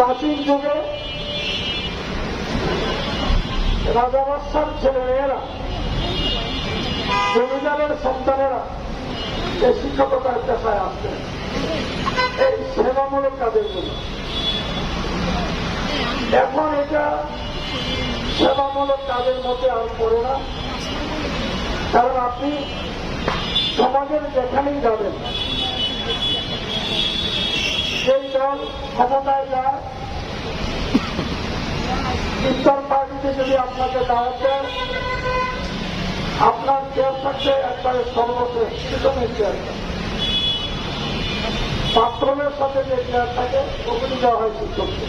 প্রাচীন যুগে রাজাবাসার ছেলেমেয়েরা, জমিদারের সন্তানেরা এই শিক্ষকতার পেশায় আসতেন। এই সেবামূলক কাজের জন্য। এখন এটা সেবামূলক কাজের মধ্যে আর পড়ে না। কারণ আপনি সমাজের যেখানেই যাবেন সেই দল ক্ষমতায় যায় ইফতার পার্টিতে যদি আপনাকে দাওয়াত আপনার চেয়ার থাকবে একবারে সর্বশেষ পিছনের চেয়ারটা পাত্রমের সাথে যে চেয়ার থাকে ওগুলি দেওয়া হয় শিক্ষককে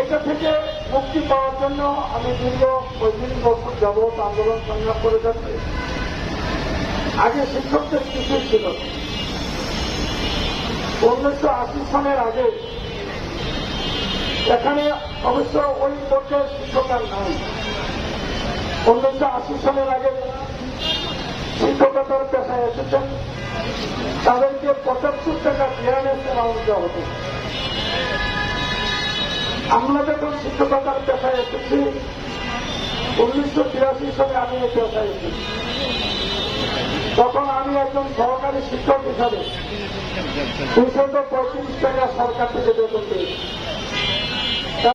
এটা থেকে মুক্তি পাওয়ার জন্য আমি দীর্ঘ পঁয়ত্রিশ বছর যাবৎ আন্দোলন সংগ্রাম করে যাচ্ছি। আগে শিক্ষকদের কিছুই ছিল। উনিশশো আশি সনের আগে এখানে অবশ্য ওই পর্যায়ে শিক্ষক আর নাই উনিশশো আশি সনের আগে শিক্ষকতার পেশায় এসেছেন। তাদেরকে পঁচাত্তর টাকা ক্লিয়ারেন্স অ্যামাউন্ট দেওয়া হতো। আমরা যখন শিক্ষকতার পেশায় এসেছি, উনিশশো তিরাশি সালে আমি এই পেশায় এসেছি। তখন আমি একজন সহকারী শিক্ষক হিসাবে দুশো পঁয়ত্রিশ টাকা সরকার থেকে বেতন পেয়েছি।